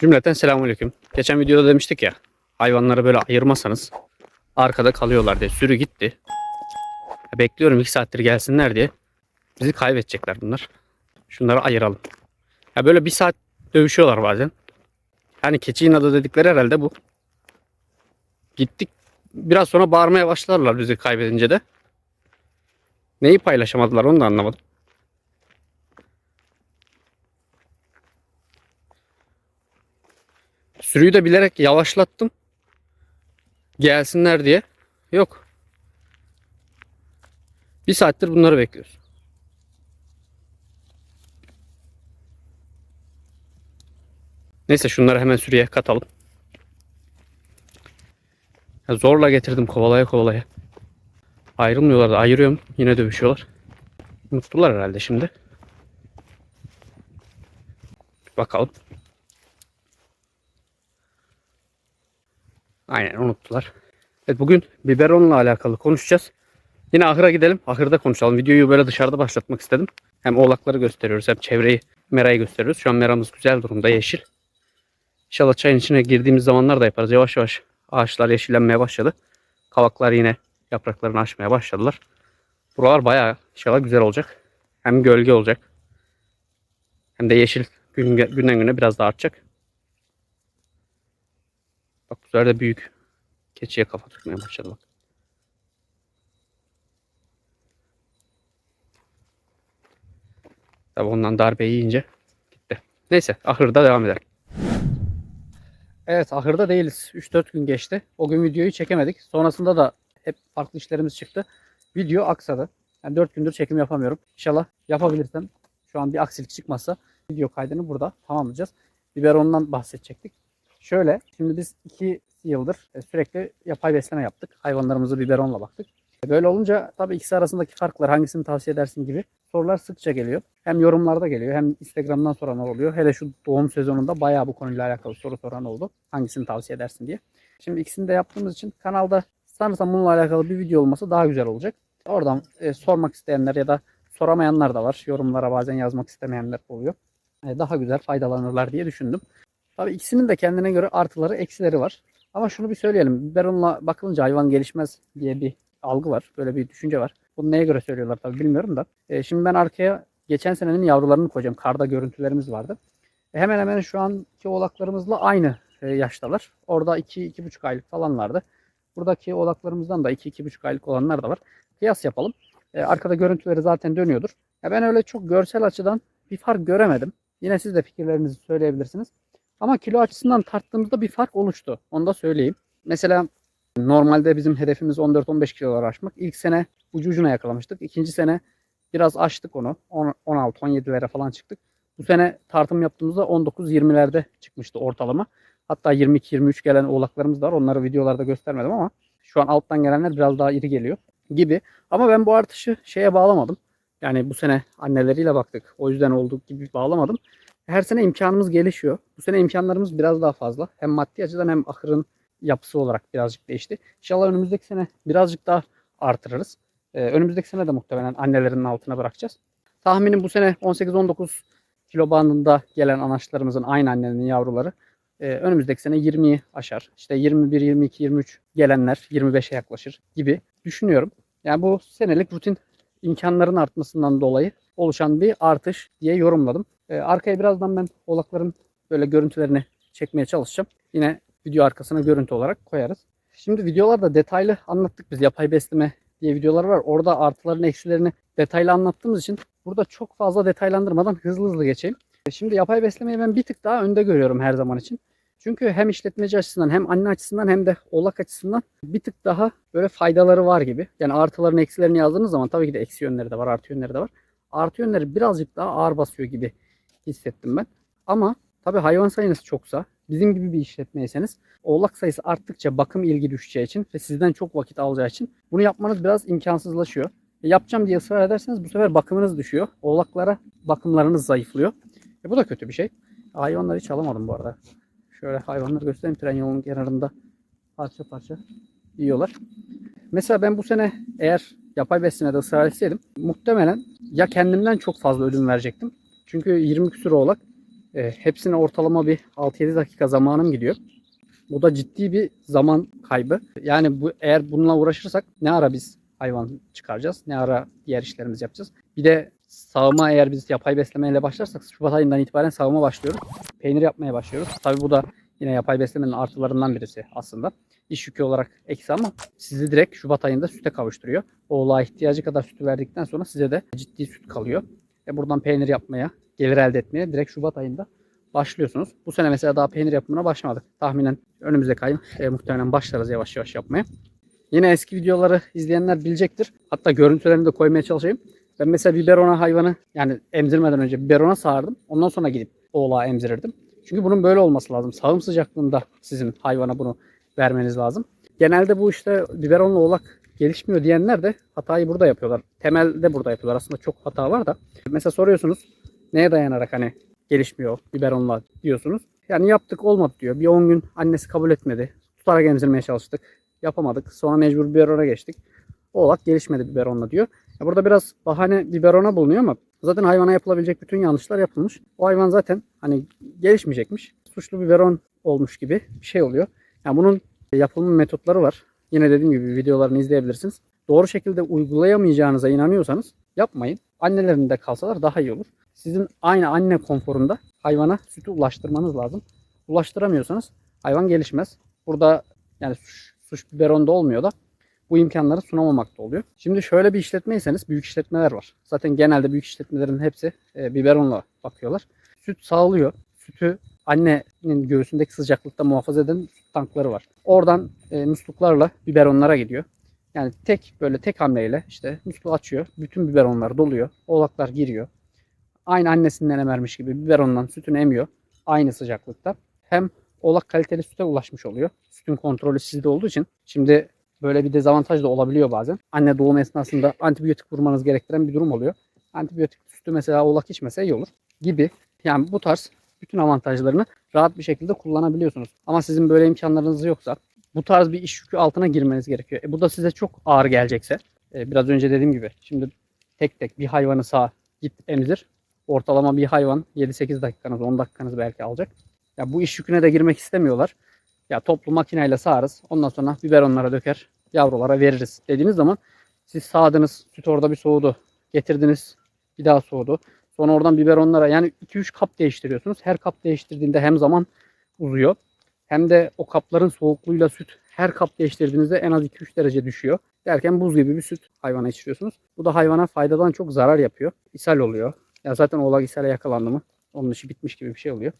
Cümleten selamünaleyküm. Geçen videoda demiştik ya hayvanları böyle ayırmasanız arkada kalıyorlar diye sürü gitti. Bekliyorum 2 saattir gelsinler diye. Bizi kaybedecekler bunlar. Şunları ayıralım. Ya böyle bir saat dövüşüyorlar bazen. Hani keçi inadı dedikleri herhalde bu. Gittik. Biraz sonra bağırmaya başlarlar bizi kaybedince de. Neyi paylaşamadılar onu da anlamadım. Sürüyü de bilerek yavaşlattım. Gelsinler diye. Yok. Bir saattir bunları bekliyoruz. Neyse şunları hemen sürüye katalım. Ya zorla getirdim kovalaya kovalaya. Ayrılmıyorlar da ayırıyorum. Yine dövüşüyorlar. Unuttular herhalde şimdi. Bakalım. Aynen unuttular. Evet bugün biberonla alakalı konuşacağız. Yine ahıra gidelim. Ahırda konuşalım. Videoyu böyle dışarıda başlatmak istedim. Hem oğlakları gösteriyoruz hem çevreyi, merayı gösteriyoruz. Şu an meramız güzel durumda yeşil. İnşallah çayın içine girdiğimiz zamanlar da yaparız. Yavaş yavaş ağaçlar yeşillenmeye başladı. Kavaklar yine yapraklarını açmaya başladılar. Buralar bayağı inşallah güzel olacak. Hem gölge olacak. Hem de yeşil gün, günden güne biraz daha artacak. Bak bu sefer de büyük keçiye kafa tutmaya başladı bak. Tabi ondan darbe yiyince gitti. Neyse ahırda devam edelim. Evet ahırda değiliz. 3-4 gün geçti. O gün videoyu çekemedik. Sonrasında da hep farklı işlerimiz çıktı. Video aksadı. Yani 4 gündür çekim yapamıyorum. İnşallah yapabilirsem şu an bir aksilik çıkmazsa video kaydını burada tamamlayacağız. Biberondan bahsedecektik. Şöyle şimdi biz 2 yıldır e, sürekli yapay besleme yaptık. Hayvanlarımızı biberonla baktık. E, Böyle olunca tabii ikisi arasındaki farklar hangisini tavsiye edersin gibi sorular sıkça geliyor. Hem yorumlarda geliyor hem Instagram'dan soranlar oluyor. Hele şu doğum sezonunda bayağı bu konuyla alakalı soru soran oldu. Hangisini tavsiye edersin diye. Şimdi ikisini de yaptığımız için kanalda sanırsam bununla alakalı bir video olması daha güzel olacak. Oradan e, sormak isteyenler ya da soramayanlar da var. Yorumlara bazen yazmak istemeyenler oluyor. E, daha güzel faydalanırlar diye düşündüm. Tabii ikisinin de kendine göre artıları eksileri var. Ama şunu bir söyleyelim. Biberonla bakılınca hayvan gelişmez diye bir algı var. Böyle bir düşünce var. Bunu neye göre söylüyorlar tabii bilmiyorum da. E, şimdi ben arkaya geçen senenin yavrularını koyacağım. Karda görüntülerimiz vardı. E, hemen hemen şu anki oğlaklarımızla aynı e, yaştalar. Orada 2-2,5 aylık falanlardı. Buradaki oğlaklarımızdan da 2-2,5 aylık olanlar da var. Kıyas yapalım. E, arkada görüntüleri zaten dönüyordur. Ya ben öyle çok görsel açıdan bir fark göremedim. Yine siz de fikirlerinizi söyleyebilirsiniz. Ama kilo açısından tarttığımızda bir fark oluştu. Onu da söyleyeyim. Mesela normalde bizim hedefimiz 14-15 kilolar aşmak. İlk sene ucu ucuna yakalamıştık. İkinci sene biraz aştık onu. 16-17'lere falan çıktık. Bu sene tartım yaptığımızda 19-20'lerde çıkmıştı ortalama. Hatta 22-23 gelen oğlaklarımız da var. Onları videolarda göstermedim ama şu an alttan gelenler biraz daha iri geliyor gibi. Ama ben bu artışı şeye bağlamadım. Yani bu sene anneleriyle baktık. O yüzden olduğu gibi bağlamadım. Her sene imkanımız gelişiyor. Bu sene imkanlarımız biraz daha fazla. Hem maddi açıdan hem ahırın yapısı olarak birazcık değişti. İnşallah önümüzdeki sene birazcık daha artırırız. Ee, önümüzdeki sene de muhtemelen annelerinin altına bırakacağız. Tahminim bu sene 18-19 kilo bandında gelen anaçlarımızın aynı annenin yavruları e, önümüzdeki sene 20'yi aşar. İşte 21, 22, 23 gelenler 25'e yaklaşır gibi düşünüyorum. Yani bu senelik rutin imkanların artmasından dolayı oluşan bir artış diye yorumladım. Ee, arkaya birazdan ben oğlakların böyle görüntülerini çekmeye çalışacağım. Yine video arkasına görüntü olarak koyarız. Şimdi videolarda detaylı anlattık biz. Yapay besleme diye videolar var. Orada artılarını eksilerini detaylı anlattığımız için burada çok fazla detaylandırmadan hızlı hızlı geçeyim. Şimdi yapay beslemeyi ben bir tık daha önde görüyorum her zaman için. Çünkü hem işletmeci açısından hem anne açısından hem de oğlak açısından bir tık daha böyle faydaları var gibi. Yani artılarını eksilerini yazdığınız zaman tabii ki de eksi yönleri de var artı yönleri de var. Artı yönleri birazcık daha ağır basıyor gibi hissettim ben. Ama tabii hayvan sayınız çoksa bizim gibi bir işletmeyseniz oğlak sayısı arttıkça bakım ilgi düşeceği için ve sizden çok vakit alacağı için bunu yapmanız biraz imkansızlaşıyor. E, yapacağım diye ısrar ederseniz bu sefer bakımınız düşüyor. Oğlaklara bakımlarınız zayıflıyor. E, bu da kötü bir şey. Hayvanları hiç alamadım bu arada. Şöyle hayvanları göstereyim tren yolunun kenarında parça parça yiyorlar. Mesela ben bu sene eğer yapay beslemede ısrar etseydim muhtemelen ya kendimden çok fazla ödün verecektim. Çünkü 20 küsur oğlak E, hepsine ortalama bir 6-7 dakika zamanım gidiyor. Bu da ciddi bir zaman kaybı. Yani bu eğer bununla uğraşırsak ne ara biz hayvan çıkaracağız, ne ara diğer işlerimizi yapacağız. Bir de sağıma eğer biz yapay beslemeyle başlarsak Şubat ayından itibaren sağıma başlıyoruz. Peynir yapmaya başlıyoruz. Tabii bu da yine yapay beslemenin artılarından birisi aslında. İş yükü olarak eksi ama sizi direkt Şubat ayında süte kavuşturuyor. Oğlağa ihtiyacı kadar sütü verdikten sonra size de ciddi süt kalıyor. E buradan peynir yapmaya, gelir elde etmeye direkt Şubat ayında başlıyorsunuz. Bu sene mesela daha peynir yapımına başlamadık. Tahminen önümüzdeki ay e, muhtemelen başlarız yavaş yavaş yapmaya. Yine eski videoları izleyenler bilecektir. Hatta görüntülerini de koymaya çalışayım. Ben mesela biberona hayvanı yani emzirmeden önce biberona sağardım. Ondan sonra gidip oğlağa emzirirdim. Çünkü bunun böyle olması lazım. Sağım sıcaklığında sizin hayvana bunu vermeniz lazım. Genelde bu işte biberonla oğlak gelişmiyor diyenler de hatayı burada yapıyorlar. Temelde burada yapıyorlar. Aslında çok hata var da. Mesela soruyorsunuz neye dayanarak hani gelişmiyor biberonla diyorsunuz. Yani yaptık olmadı diyor. Bir 10 gün annesi kabul etmedi. Tutarak emzirmeye çalıştık. Yapamadık. Sonra mecbur biberona geçtik. Oğlak gelişmedi biberonla diyor. Ya burada biraz bahane biberona bulunuyor ama zaten hayvana yapılabilecek bütün yanlışlar yapılmış. O hayvan zaten hani gelişmeyecekmiş. Suçlu biberon olmuş gibi bir şey oluyor. Yani bunun yapılma metotları var. Yine dediğim gibi videolarını izleyebilirsiniz. Doğru şekilde uygulayamayacağınıza inanıyorsanız yapmayın. Annelerinde kalsalar daha iyi olur. Sizin aynı anne konforunda hayvana sütü ulaştırmanız lazım. Ulaştıramıyorsanız hayvan gelişmez. Burada yani suç, suç biberonda olmuyor da bu imkanları sunamamakta oluyor. Şimdi şöyle bir işletmeyseniz büyük işletmeler var. Zaten genelde büyük işletmelerin hepsi e, biberonla bakıyorlar. Süt sağlıyor. Sütü annenin göğsündeki sıcaklıkta muhafaza eden süt tankları var. Oradan e, musluklarla biberonlara gidiyor. Yani tek böyle tek hamleyle işte musluğu açıyor. Bütün biberonlar doluyor. Oğlaklar giriyor. Aynı annesinden emermiş gibi biberondan sütünü emiyor. Aynı sıcaklıkta. Hem oğlak kaliteli süte ulaşmış oluyor. Sütün kontrolü sizde olduğu için. Şimdi böyle bir dezavantaj da olabiliyor bazen. Anne doğum esnasında antibiyotik vurmanız gerektiren bir durum oluyor. Antibiyotik sütü mesela oğlak içmese iyi olur gibi. Yani bu tarz bütün avantajlarını rahat bir şekilde kullanabiliyorsunuz. Ama sizin böyle imkanlarınız yoksa bu tarz bir iş yükü altına girmeniz gerekiyor. E bu da size çok ağır gelecekse e, biraz önce dediğim gibi şimdi tek tek bir hayvanı sağ git emzir. Ortalama bir hayvan 7-8 dakikanız 10 dakikanız belki alacak. Ya bu iş yüküne de girmek istemiyorlar. Ya toplu makineyle sağarız. Ondan sonra biberonlara döker. Yavrulara veririz dediğiniz zaman siz sağdınız. Süt orada bir soğudu. Getirdiniz. Bir daha soğudu. Sonra oradan biberonlara yani 2-3 kap değiştiriyorsunuz. Her kap değiştirdiğinde hem zaman uzuyor. Hem de o kapların soğukluğuyla süt her kap değiştirdiğinizde en az 2-3 derece düşüyor. Derken buz gibi bir süt hayvana içiriyorsunuz. Bu da hayvana faydadan çok zarar yapıyor. İshal oluyor. Ya zaten oğlak ishale yakalandı mı onun işi bitmiş gibi bir şey oluyor.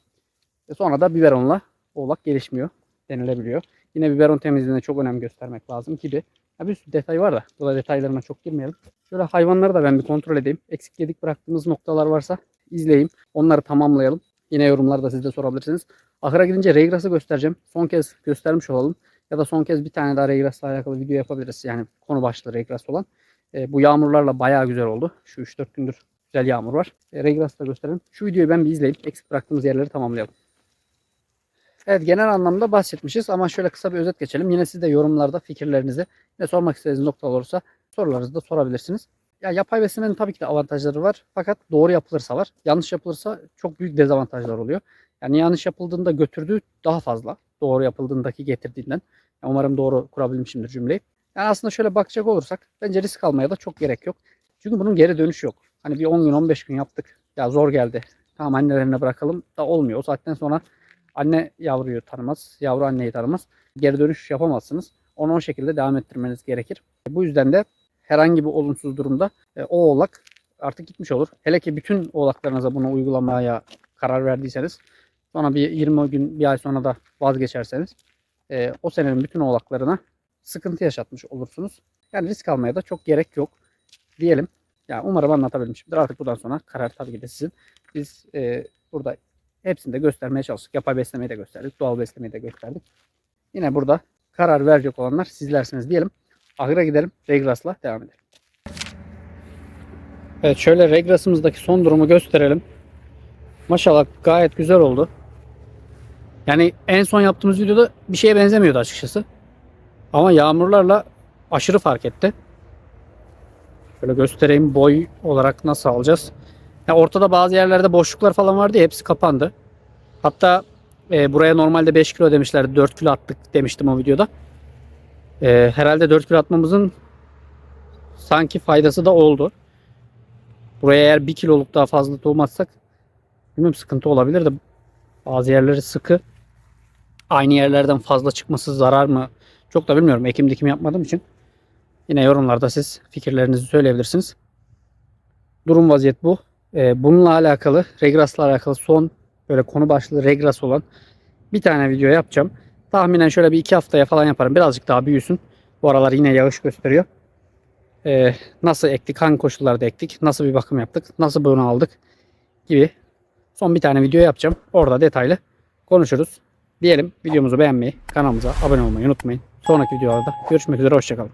Ve sonra da biberonla oğlak gelişmiyor denilebiliyor. Yine biberon temizliğine çok önem göstermek lazım gibi. Ya bir sürü detay var da burada detaylarına çok girmeyelim. Şöyle hayvanları da ben bir kontrol edeyim. Eksik yedik bıraktığımız noktalar varsa izleyeyim. Onları tamamlayalım. Yine yorumlarda siz de sorabilirsiniz. Ahıra gidince Regras'ı göstereceğim. Son kez göstermiş olalım. Ya da son kez bir tane daha Regras'la alakalı video yapabiliriz. Yani konu başlığı Regras olan. E, bu yağmurlarla bayağı güzel oldu. Şu 3-4 gündür güzel yağmur var. E, Regras'ı da gösterelim. Şu videoyu ben bir izleyip eksik bıraktığımız yerleri tamamlayalım. Evet genel anlamda bahsetmişiz ama şöyle kısa bir özet geçelim. Yine siz de yorumlarda fikirlerinizi ne sormak istediğiniz noktalar olursa sorularınızı da sorabilirsiniz. Ya yapay beslemenin tabii ki de avantajları var. Fakat doğru yapılırsa var. Yanlış yapılırsa çok büyük dezavantajlar oluyor. Yani yanlış yapıldığında götürdüğü daha fazla. Doğru yapıldığındaki getirdiğinden. Yani umarım doğru kurabilmişimdir cümleyi. Yani aslında şöyle bakacak olursak bence risk almaya da çok gerek yok. Çünkü bunun geri dönüşü yok. Hani bir 10 gün 15 gün yaptık. Ya zor geldi. Tamam annelerine bırakalım da olmuyor. O saatten sonra Anne yavruyu tanımaz, yavru anneyi tanımaz. Geri dönüş yapamazsınız. Onu o şekilde devam ettirmeniz gerekir. Bu yüzden de herhangi bir olumsuz durumda e, o oğlak artık gitmiş olur. Hele ki bütün oğlaklarınıza bunu uygulamaya karar verdiyseniz sonra bir 20 gün bir ay sonra da vazgeçerseniz e, o senenin bütün oğlaklarına sıkıntı yaşatmış olursunuz. Yani risk almaya da çok gerek yok diyelim. Yani umarım anlatabilmişimdir. Artık bundan sonra karar tabii ki de sizin. Biz e, burada Hepsini de göstermeye çalıştık. Yapay beslemeyi de gösterdik. Doğal beslemeyi de gösterdik. Yine burada karar verecek olanlar sizlersiniz diyelim. Ahıra gidelim. Regras'la devam edelim. Evet şöyle Regras'ımızdaki son durumu gösterelim. Maşallah gayet güzel oldu. Yani en son yaptığımız videoda bir şeye benzemiyordu açıkçası. Ama yağmurlarla aşırı fark etti. Şöyle göstereyim boy olarak nasıl alacağız. Ya ortada bazı yerlerde boşluklar falan vardı ya hepsi kapandı. Hatta e, buraya normalde 5 kilo demişlerdi. 4 kilo attık demiştim o videoda. E, herhalde 4 kilo atmamızın sanki faydası da oldu. Buraya eğer 1 kiloluk daha fazla tohum atsak bilmiyorum sıkıntı olabilir de bazı yerleri sıkı. Aynı yerlerden fazla çıkması zarar mı? Çok da bilmiyorum. Ekim dikim yapmadığım için. Yine yorumlarda siz fikirlerinizi söyleyebilirsiniz. Durum vaziyet bu. Ee, bununla alakalı, Regras'la alakalı son böyle konu başlığı Regras olan bir tane video yapacağım. Tahminen şöyle bir iki haftaya falan yaparım. Birazcık daha büyüsün. Bu aralar yine yağış gösteriyor. Ee, nasıl ektik, hangi koşullarda ektik, nasıl bir bakım yaptık, nasıl bunu aldık gibi son bir tane video yapacağım. Orada detaylı konuşuruz. Diyelim videomuzu beğenmeyi, kanalımıza abone olmayı unutmayın. Sonraki videolarda görüşmek üzere, hoşçakalın.